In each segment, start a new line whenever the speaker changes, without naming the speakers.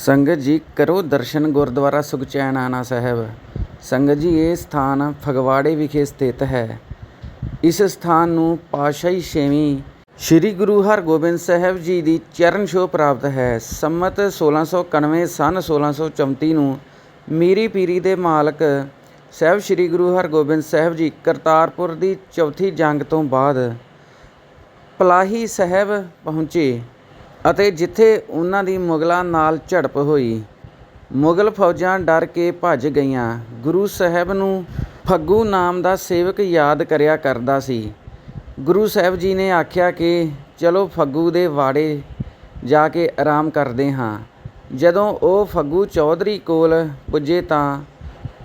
ਸੰਗਤ ਜੀ, ਕਰੋ ਦਰਸ਼ਨ ਗੁਰਦੁਆਰਾ ਸੁਖਚੈਨ ਆਣਾ ਸਾਹਿਬ। ਸੰਗਤ ਜੀ, ਇਹ ਸਥਾਨ ਫਗਵਾੜੇ ਵਿਖੇ ਸਥਿਤ ਹੈ। ਇਸ ਸਥਾਨ ਨੂੰ ਪਾਤਸ਼ਾਹੀ ਛੇਵੀਂ ਸ੍ਰੀ ਗੁਰੂ ਹਰਗੋਬਿੰਦ ਸਾਹਿਬ ਜੀ ਦੀ ਚਰਨ ਛੋਹ ਪ੍ਰਾਪਤ ਹੈ। ਸੰਮਤ 1691 ਸਨ 1634 ਨੂੰ ਮੀਰੀ ਪੀਰੀ ਦੇ ਮਾਲਕ ਸਾਹਿਬ ਸ੍ਰੀ ਗੁਰੂ ਹਰਗੋਬਿੰਦ ਸਾਹਿਬ ਜੀ ਕਰਤਾਰਪੁਰ ਦੀ ਚੌਥੀ ਜੰਗ ਤੋਂ ਬਾਅਦ ਪਲਾਹੀ ਸਾਹਿਬ ਪਹੁੰਚੇ। ਅਤੇ ਜਿੱਥੇ ਉਹਨਾਂ ਦੀ ਮੁਗਲਾਂ ਨਾਲ ਝੜਪ ਹੋਈ, ਮੁਗਲ ਫੌਜਾਂ ਡਰ ਕੇ ਭੱਜ ਗਈਆਂ। ਗੁਰੂ ਸਾਹਿਬ ਨੂੰ ਫੱਗੂ ਨਾਮ ਦਾ ਸੇਵਕ ਯਾਦ ਕਰਿਆ ਕਰਦਾ ਸੀ। ਗੁਰੂ ਸਾਹਿਬ ਜੀ ਨੇ ਆਖਿਆ ਕਿ, ਚਲੋ ਫੱਗੂ ਦੇ ਵਾੜੇ ਜਾ ਕੇ ਆਰਾਮ ਕਰਦੇ ਹਾਂ। ਜਦੋਂ ਉਹ ਫੱਗੂ ਚੌਧਰੀ ਕੋਲ ਪੁੱਜੇ ਤਾਂ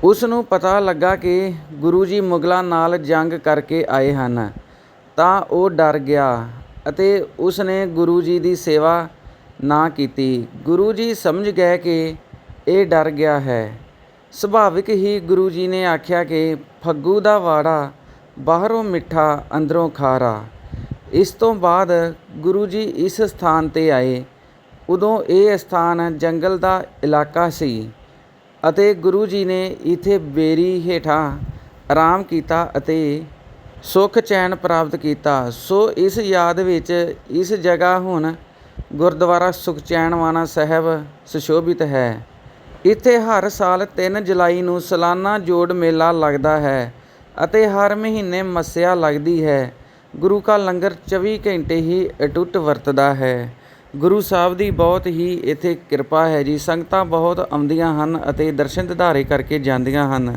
ਉਸ ਨੂੰ ਪਤਾ ਲੱਗਾ ਕਿ ਗੁਰੂ ਜੀ ਮੁਗਲਾਂ ਨਾਲ ਜੰਗ ਕਰਕੇ ਆਏ ਹਨ। ਤਾਂ ਉਹ ਡਰ ਗਿਆ ਅਤੇ ਉਸ ਨੇ ਗੁਰੂ ਜੀ ਦੀ ਸੇਵਾ ਨਾ ਕੀਤੀ। ਗੁਰੂ ਜੀ ਸਮਝ ਗਏ ਕਿ ਇਹ ਡਰ ਗਿਆ ਹੈ। ਸੁਭਾਵਿਕ ਹੀ ਗੁਰੂ ਜੀ ਨੇ ਆਖਿਆ ਕਿ ਫੱਗੂ ਦਾ ਵਾੜਾ ਬਾਹਰੋਂ ਮਿੱਠਾ, ਅੰਦਰੋਂ ਖਾਰਾ। ਇਸ ਤੋਂ ਬਾਅਦ ਗੁਰੂ ਜੀ ਇਸ ਸਥਾਨ ਤੇ ਆਏ। ਉਦੋਂ ਇਹ ਸਥਾਨ ਜੰਗਲ ਦਾ ਇਲਾਕਾ ਸੀ ਅਤੇ ਗੁਰੂ ਜੀ ਨੇ ਇੱਥੇ ਬੇਰੀ ਹੇਠਾਂ ਆਰਾਮ ਕੀਤਾ ਅਤੇ ਸੁਖ ਚੈਨ ਪ੍ਰਾਪਤ ਕੀਤਾ। ਸੋ ਇਸ ਯਾਦ ਵਿੱਚ ਇਸ ਜਗ੍ਹਾ ਹੁਣ ਗੁਰਦੁਆਰਾ ਸੁਖਚੈਨਵਾਨਾ ਸਾਹਿਬ ਸੁਸ਼ੋਭਿਤ ਹੈ। ਇੱਥੇ ਹਰ ਸਾਲ 3 ਜੁਲਾਈ ਨੂੰ ਸਾਲਾਨਾ ਜੋੜ ਮੇਲਾ ਲੱਗਦਾ ਹੈ ਅਤੇ ਹਰ ਮਹੀਨੇ ਮੱਸਿਆ ਲੱਗਦੀ ਹੈ। ਗੁਰੂ ਕਾ ਲੰਗਰ 24 ਘੰਟੇ ਹੀ ਅਟੁੱਟ ਵਰਤਦਾ ਹੈ। ਗੁਰੂ ਸਾਹਿਬ ਦੀ ਬਹੁਤ ਹੀ ਇੱਥੇ ਕਿਰਪਾ ਹੈ ਜੀ। ਸੰਗਤਾਂ ਬਹੁਤ ਆਉਂਦੀਆਂ ਹਨ ਅਤੇ ਦਰਸ਼ਨ ਦਿਦਾਰੇ ਕਰਕੇ ਜਾਂਦੀਆਂ ਹਨ।